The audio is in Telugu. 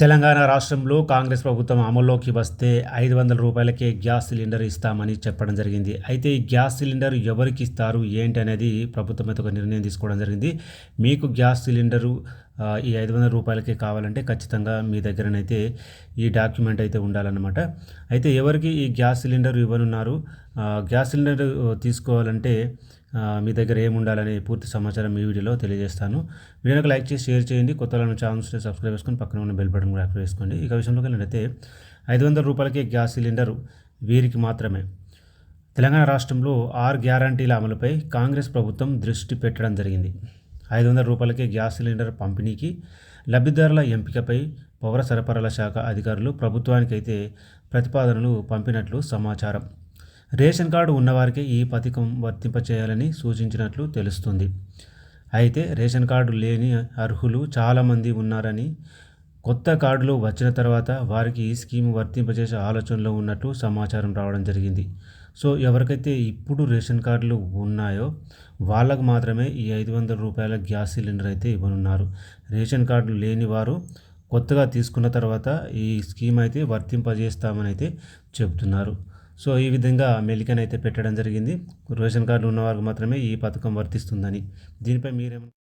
తెలంగాణ రాష్ట్రంలో కాంగ్రెస్ ప్రభుత్వం అమల్లోకి వస్తే ఐదు వందల రూపాయలకే గ్యాస్ సిలిండర్ ఇస్తామని చెప్పడం జరిగింది. అయితే ఈ గ్యాస్ సిలిండర్ ఎవరికి ఇస్తారు? ఏంటి అనేది ప్రభుత్వం అయితే ఒక నిర్ణయం తీసుకోవడం జరిగింది. మీకు గ్యాస్ సిలిండరు ఈ ఐదు వందల రూపాయలకే కావాలంటే ఖచ్చితంగా మీ దగ్గరనైతే ఈ డాక్యుమెంట్ అయితే ఉండాలన్నమాట. అయితే ఎవరికి ఈ గ్యాస్ సిలిండర్ ఇవ్వనున్నారు? గ్యాస్ సిలిండర్ తీసుకోవాలంటే మీ దగ్గర ఏముండాలని పూర్తి సమాచారం ఈ వీడియోలో తెలియజేస్తాను. వీడియోకి లైక్ చేసి షేర్ చేయండి. కొత్త ఛానల్స్ సబ్స్క్రైబ్ చేసుకొని పక్కన ఉన్న బెల్ బటన్ కూడా యాక్టివ్ చేసుకోండి. ఇక విషయంలోకి వెళ్ళినట్టయితే ఐదు వందల రూపాయలకే గ్యాస్ సిలిండర్ వీరికి మాత్రమే. తెలంగాణ రాష్ట్రంలో ఆర్ గ్యారంటీల అమలుపై కాంగ్రెస్ ప్రభుత్వం దృష్టి పెట్టడం జరిగింది. ఐదు వందల రూపాయలకే గ్యాస్ సిలిండర్ పంపిణీకి లబ్ధిదారుల ఎంపికపై పౌర సరఫరాల శాఖ అధికారులు ప్రభుత్వానికైతే ప్రతిపాదనలు పంపినట్లు సమాచారం. రేషన్ కార్డు ఉన్నవారికే ఈ పథకం వర్తింపచేయాలని సూచించినట్లు తెలుస్తుంది. అయితే రేషన్ కార్డు లేని అర్హులు చాలామంది ఉన్నారని కొత్త కార్డులు వచ్చిన తర్వాత వారికి ఈ స్కీమ్ వర్తింపజేసే ఆలోచనలో ఉన్నట్లు సమాచారం రావడం జరిగింది. సో ఎవరికైతే ఇప్పుడు రేషన్ కార్డులు ఉన్నాయో వాళ్ళకు మాత్రమే ఈ ఐదు వందల రూపాయల గ్యాస్ సిలిండర్ అయితే ఇవ్వనున్నారు. రేషన్ కార్డులు లేని వారు కొత్తగా తీసుకున్న తర్వాత ఈ స్కీమ్ అయితే వర్తింపజేస్తామని అయితే చెబుతున్నారు. సో ఈ విధంగా మెలికన్ అయితే పెట్టడం జరిగింది. రేషన్ కార్డులు ఉన్నవారికి మాత్రమే ఈ పథకం వర్తిస్తుందని. దీనిపై మీరేమన్నా